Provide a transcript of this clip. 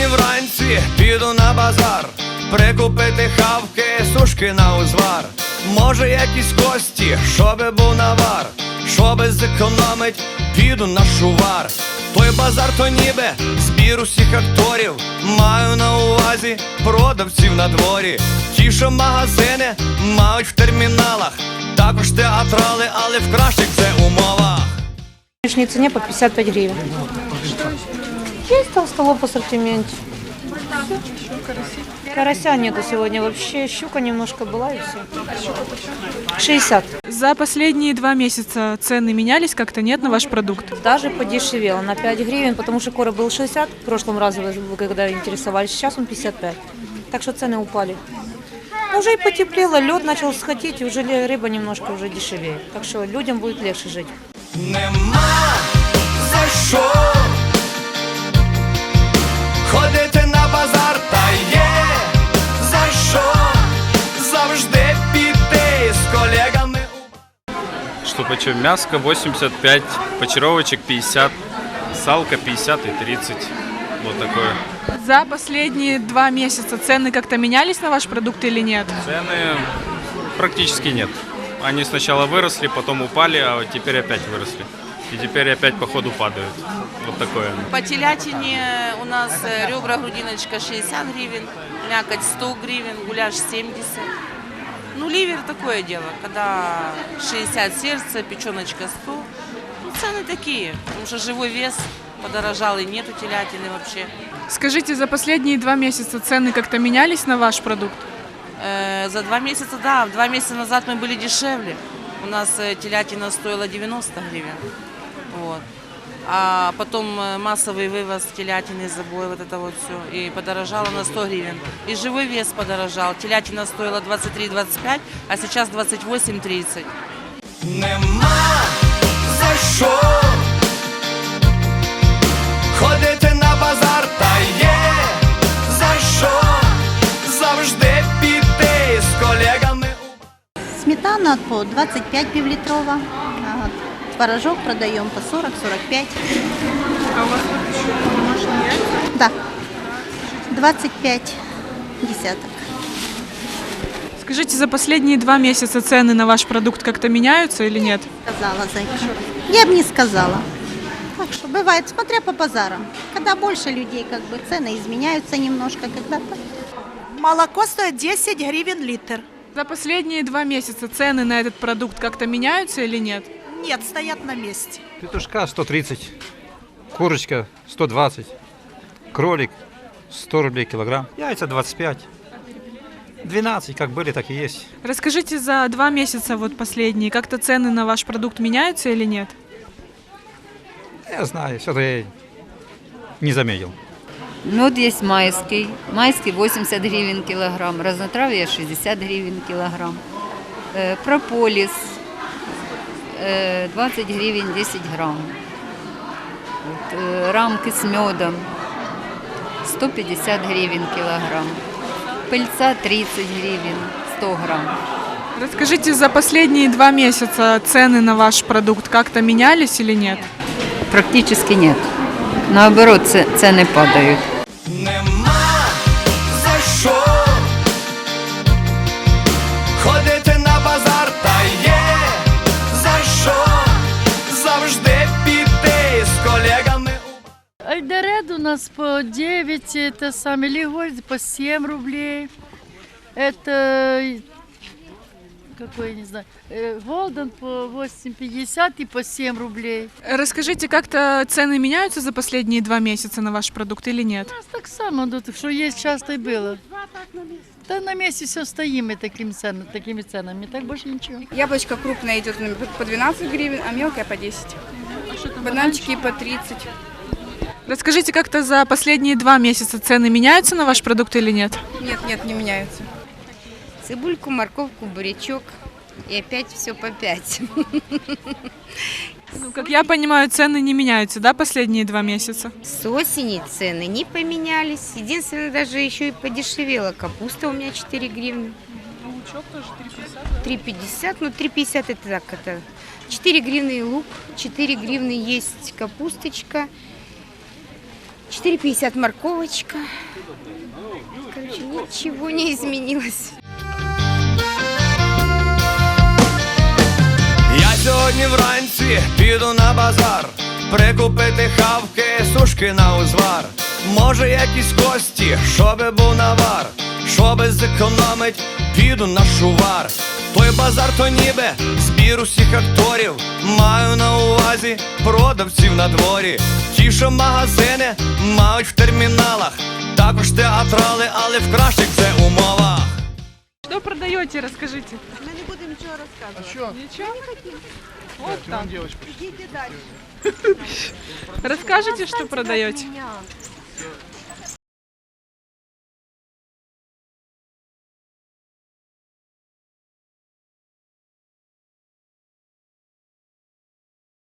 Сьогодні вранці піду на базар, прикупити хавки, сушки на узвар. Може, якісь кості, щоби був навар, щоби зекономить, піду на шувар. Той базар то ніби збір усіх акторів. Маю на увазі продавців на дворі. Ті, що магазини мають в терміналах, також театрали, але в кращих вже умовах. Нынешней по 55 гривен. Есть толстолоб в ассортименте. Карася нету сегодня вообще. Щука немножко была и все. 60. За последние два месяца цены менялись как-то, нет, на ваш продукт? Даже подешевело на 5 гривен, потому что короб был 60 в прошлом разу, когда интересовались. Сейчас он 55. Так что цены упали. Ну, Уже и потеплело, лед начал сходить, и уже рыба немножко уже дешевее. Так что людям будет легче жить. Нема за що почем? Мяско 85, почаровочек 50, салка 50 и 30. Вот такое. За последние два месяца цены как-то менялись на ваш продукт или нет? Цены практически нет. Они сначала выросли, потом упали, а теперь опять выросли. И теперь опять по ходу падают. Вот такое. По телятине у нас э, ребра, грудиночка 60 гривен, мякоть 100 гривен, гуляш 70. Ну, ливер такое дело, когда 60 сердце, печеночка 100. Ну, цены такие, потому что живой вес подорожал и нету телятины вообще. Скажите, за последние два месяца цены как-то менялись на ваш продукт? Э, за два месяца, да, два месяца назад мы были дешевле. У нас э, телятина стоила 90 гривен. Вот А потом э, массовый вывоз телятины, забой, вот это вот все. И подорожало на 100 гривен. И живой вес подорожал. Телятина стоила 23-25, а сейчас 28-30. Нема за що ходити на базар, та є за що завжди піти з колегами. у Сметана по 25 півлітрова. Творожок продаем по 40-45. А у вас домашние яйца? Да. 25 десяток. Скажите, за последние два месяца цены на ваш продукт как-то меняются или нет? Сказала зайка. Я бы не сказала. Так что бывает, смотря по базарам. Когда больше людей, как бы цены изменяются немножко, когда-то. Молоко стоит 10 гривен литр. За последние два месяца цены на этот продукт как-то меняются или нет? Нет, стоят на месте. Петушка 130, курочка 120, кролик 100 рублей килограмм, яйца 25. 12, как были, так и есть. Расскажите, за два месяца вот последние, как-то цены на ваш продукт меняются или нет? Я знаю, все-то я не заметил. Мед есть майский. Майский 80 гривен килограмм. Разнотравье 60 гривен килограмм. Э, прополис 20 гривен 10 грамм. Вот, э, рамки с медом 150 гривен килограмм. Пыльца 30 гривен 100 грамм. Расскажите, за последние два месяца цены на ваш продукт как-то менялись или нет? Практически нет. Наоборот, цены падают. Нас по 9, это самый Лиголь по 7 рублей. Это какой, не знаю, э, Голден по 8,50 и по 7 рублей. Расскажите, как-то цены меняются за последние два месяца на ваш продукт или нет? У нас так само, ну, что есть часто и было. Да на месте все стоим мы таким ценами, такими ценами, так больше ничего. Яблочко крупное идет по 12 гривен, а мелкое по 10. Бананчики по 30. Расскажите, как-то за последние два месяца цены меняются на ваш продукт или нет? Нет, нет, не меняются. Цибульку, морковку, бурячок. И опять все по 5. Ну, как я понимаю, цены не меняются, да, последние два месяца? С осени цены не поменялись. Единственное, даже еще и подешевела. Капуста у меня 4 гривны. Лучок тоже 3,50? 3,50, ну 3,50 это так, это 4 гривны лук, 4 гривны есть капусточка. 4,50 морковочка. Короче, ничего не изменилось. Я сьогодні вранці піду на базар, прикупити хавки, сушки на узвар. Може якісь кості, щоби був навар, щоби зекономить, піду на шувар. Той базар то ніби збір усіх акторів. Маю на увазі продавців на дворі. Ті, що магазини мають в терміналах, також театрали, але в кращих вже умовах. Что продаете, расскажите. Мы не будем ничего рассказывать. А что? Ничего? Не хотим. Вот так. Идите дальше. Расскажите, что продаете.